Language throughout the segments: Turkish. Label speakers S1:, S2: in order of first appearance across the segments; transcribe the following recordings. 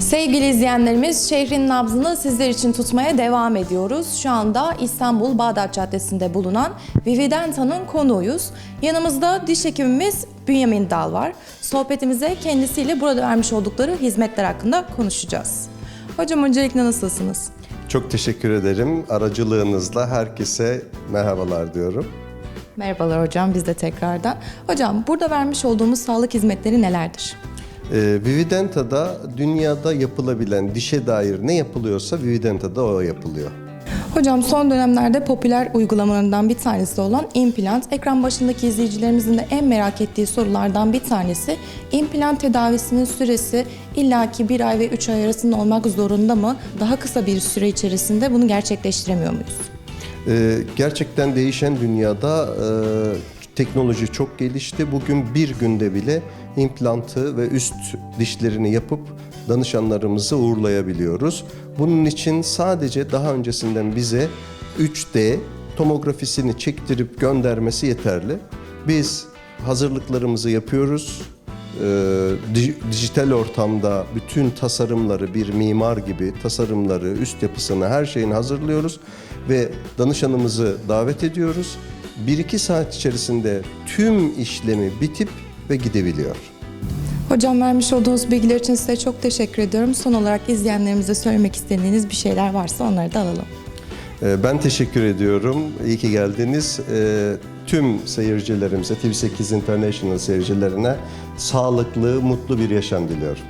S1: Sevgili izleyenlerimiz, şehrin nabzını sizler için tutmaya devam ediyoruz. Şu anda İstanbul Bağdat Caddesi'nde bulunan Vividenta'nın konuğuyuz. Yanımızda diş hekimimiz Bünyamin Dal var. Sohbetimize kendisiyle burada vermiş oldukları hizmetler hakkında konuşacağız. Hocam öncelikle nasılsınız?
S2: Çok teşekkür ederim. Aracılığınızla herkese merhabalar diyorum.
S1: Merhabalar hocam, biz de tekrardan. Hocam, burada vermiş olduğumuz sağlık hizmetleri nelerdir?
S2: Ee, Vividenta'da dünyada yapılabilen dişe dair ne yapılıyorsa Vividenta'da o yapılıyor.
S1: Hocam son dönemlerde popüler uygulamalarından bir tanesi olan implant. Ekran başındaki izleyicilerimizin de en merak ettiği sorulardan bir tanesi. İmplant tedavisinin süresi illaki bir ay ve üç ay arasında olmak zorunda mı? Daha kısa bir süre içerisinde bunu gerçekleştiremiyor muyuz?
S2: Ee, gerçekten değişen dünyada e, teknoloji çok gelişti. Bugün bir günde bile implantı ve üst dişlerini yapıp danışanlarımızı uğurlayabiliyoruz. Bunun için sadece daha öncesinden bize 3D tomografisini çektirip göndermesi yeterli. Biz hazırlıklarımızı yapıyoruz. Ee, di- dijital ortamda bütün tasarımları bir mimar gibi tasarımları, üst yapısını, her şeyini hazırlıyoruz ve danışanımızı davet ediyoruz. 1-2 saat içerisinde tüm işlemi bitip ve gidebiliyor.
S1: Hocam vermiş olduğunuz bilgiler için size çok teşekkür ediyorum. Son olarak izleyenlerimize söylemek istediğiniz bir şeyler varsa onları da alalım.
S2: Ee, Ben teşekkür ediyorum. İyi ki geldiniz. Ee, Tüm seyircilerimize, TV8 International seyircilerine sağlıklı, mutlu bir yaşam diliyorum.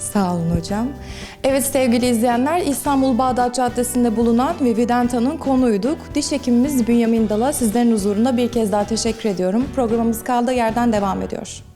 S1: Sağ olun hocam. Evet sevgili izleyenler İstanbul Bağdat Caddesi'nde bulunan Vividenta'nın konuyduk. Diş hekimimiz Bünyamin Dal'a sizlerin huzurunda bir kez daha teşekkür ediyorum. Programımız kaldığı yerden devam ediyor.